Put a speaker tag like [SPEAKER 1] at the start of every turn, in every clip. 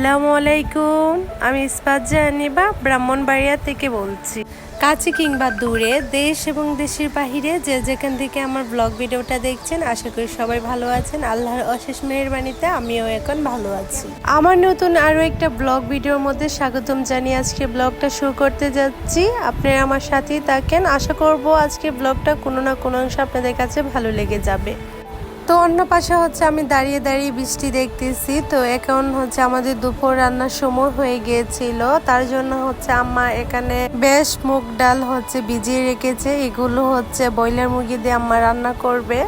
[SPEAKER 1] আসসালামু আলাইকুম। আমি ইস্পাত জাহানিবা ব্রাহ্মণবাড়িয়া থেকে বলছি। কাছে কিংবা দূরে দেশ এবং দেশের বাহিরে যে যেখান থেকে আমার ব্লগ ভিডিওটা দেখছেন, আশা করি সবাই ভালো আছেন। আল্লাহর অশেষ মেহেরবানিতে আমিও এখন ভালো আছি। আমার নতুন আরও একটা ব্লগ ভিডিওর মধ্যে স্বাগতম জানিয়ে আজকে ব্লগটা শুরু করতে যাচ্ছি। আপনারা আমার সাথেই থাকেন। আশা করব আজকে ব্লগটা কোনো না কোনো অংশ আপনাদের কাছে ভালো লেগে যাবে। তো অন্য পাশে হচ্ছে আমি দাঁড়িয়ে দাঁড়িয়ে বৃষ্টি দেখতেছি। তো এখন হচ্ছে আমাদের দুপুর রান্নার সময় হয়ে গিয়েছিল। তার জন্য হচ্ছে আম্মা এখানে বেশ মুগ ডাল হচ্ছে ভিজিয়ে রেখেছে। এগুলো হচ্ছে ব্রয়লার মুরগি দিয়ে আম্মা রান্না করবে।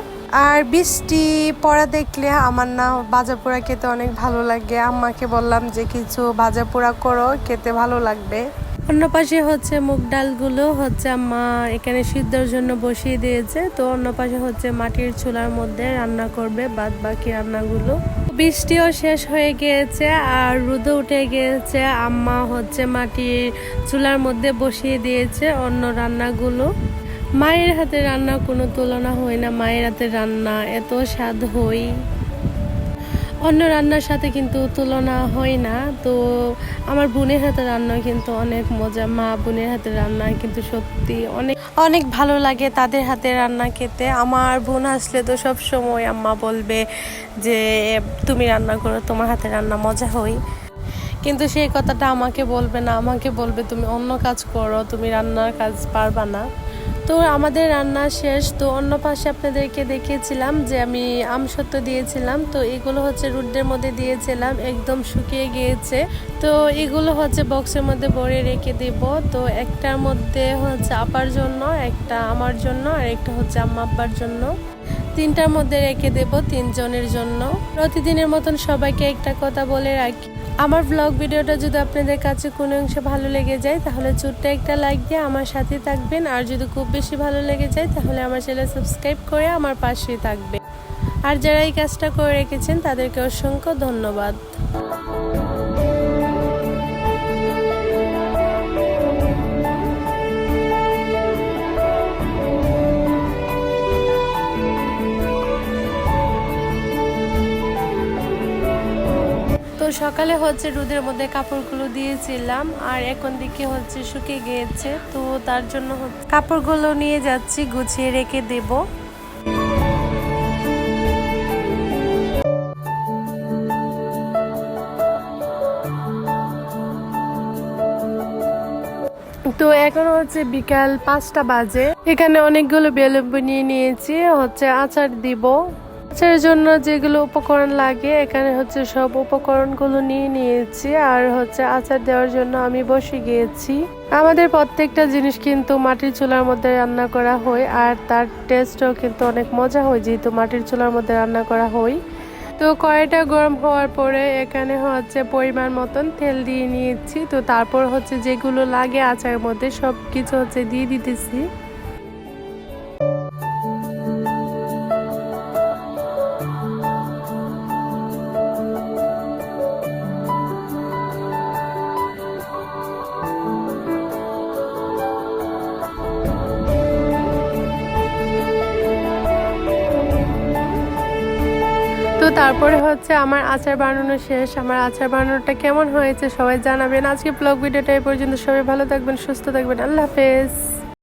[SPEAKER 1] আর বৃষ্টি পড়া দেখলে আমার না ভাজা পোড়া খেতে অনেক ভালো লাগে। আম্মাকে বললাম যে, কিছু ভাজা পোড়া করো, খেতে ভালো লাগবে। অন্য পাশে হচ্ছে মুগ ডালগুলো হচ্ছে আম্মা এখানে সিদ্ধর জন্য বসিয়ে দিয়েছে। তো অন্য পাশে হচ্ছে মাটির চুলার মধ্যে রান্না করবে বাদ বাকি রান্নাগুলো। বৃষ্টিও শেষ হয়ে গিয়েছে আর রোদও উঠে গিয়েছে। আম্মা হচ্ছে মাটির চুলার মধ্যে বসিয়ে দিয়েছে অন্য রান্নাগুলো। মায়ের হাতে রান্না কোনো তুলনা হয় না, মায়ের হাতে রান্না এত স্বাদ হয়। অন্য রান্নার সাথে কিন্তু তুলনা হয় না। তো আমার বোনের হাতে রান্না কিন্তু অনেক মজা, মা বোনের হাতে রান্না কিন্তু সত্যি অনেক অনেক ভালো লাগে তাদের হাতে রান্না খেতে। আমার বোন আসলে তো সব সময় আম্মা বলবে যে, তুমি রান্না করো, তোমার হাতে রান্না মজা হয়। কিন্তু সেই কথাটা আমাকে বলবে না। আমাকে বলবে, তুমি অন্য কাজ করো, তুমি রান্নার কাজ পারবা না। তো আমাদের রান্না শেষ। তো অন্য পাশে আপনাদেরকে দেখিয়েছিলাম যে আমি আমসত্ব দিয়েছিলাম। তো এগুলো হচ্ছে রুডের মধ্যে দিয়েছিলাম, একদম শুকিয়ে গিয়েছে। তো এগুলো হচ্ছে বক্সের মধ্যে ভরে রেখে দেব। তো একটার মধ্যে হচ্ছে আপার জন্য, একটা আমার জন্য আর একটা হচ্ছে আম্মা আব্বার জন্য। তিনটার মধ্যে রেখে দেব তিনজনের জন্য। প্রতিদিনের মতন সবাইকে একটা কথা বলে রাখি। আমার ব্লগ ভিডিওটা যদি আপনাদের কাছে কোনো অংশে ভালো লেগে যায়, তাহলে ছোট্ট একটা লাইক দিয়ে আমার সাথে থাকবেন। আর যদি খুব বেশি ভালো লেগে যায়, তাহলে আমার চ্যানেল সাবস্ক্রাইব করে আমার পাশেই থাকবে আর যারা এই কাজটা করে রেখেছেন, তাদেরকে অসংখ্য ধন্যবাদ। সকালে হচ্ছে রোদের মধ্যে কাপড়গুলো দিয়েছিলাম, আর এখন দিকে হচ্ছে শুকিয়ে গিয়েছে, তো তার জন্য কাপড়গুলো নিয়ে যাচ্ছি, গুছিয়ে রেখে দেব। তো এখন হচ্ছে বিকাল পাঁচটা বাজে, এখানে অনেকগুলো বেলুন নিয়ে নিয়েছি, হচ্ছে আচার দিব। আচারের জন্য যেগুলো উপকরণ লাগে, এখানে হচ্ছে সব উপকরণগুলো নিয়ে নিয়েছি। আর হচ্ছে আচার দেওয়ার জন্য আমি বসে গিয়েছি। আমাদের প্রত্যেকটা জিনিস কিন্তু মাটির চুলার মধ্যে রান্না করা হয়, আর তার টেস্টও কিন্তু অনেক মজা হয়, যেহেতু মাটির চুলার মধ্যে রান্না করা হয়। তো কড়াইটা গরম হওয়ার পরে এখানে হচ্ছে পরিমাণ মতন তেল দিয়ে নিয়েছি। তো তারপর হচ্ছে যেগুলো লাগে আচারের মধ্যে সব কিছু হচ্ছে দিয়ে দিতেছি। তো তারপরে হচ্ছে আমার আচার বানানো শেষ। আমার আচার বানানোটা কেমন হয়েছে সবাই জানাবেন। আজকে ব্লগ ভিডিওটা এই পর্যন্ত। সবাই ভালো থাকবেন, সুস্থ থাকবেন। আল্লাহ হাফেজ।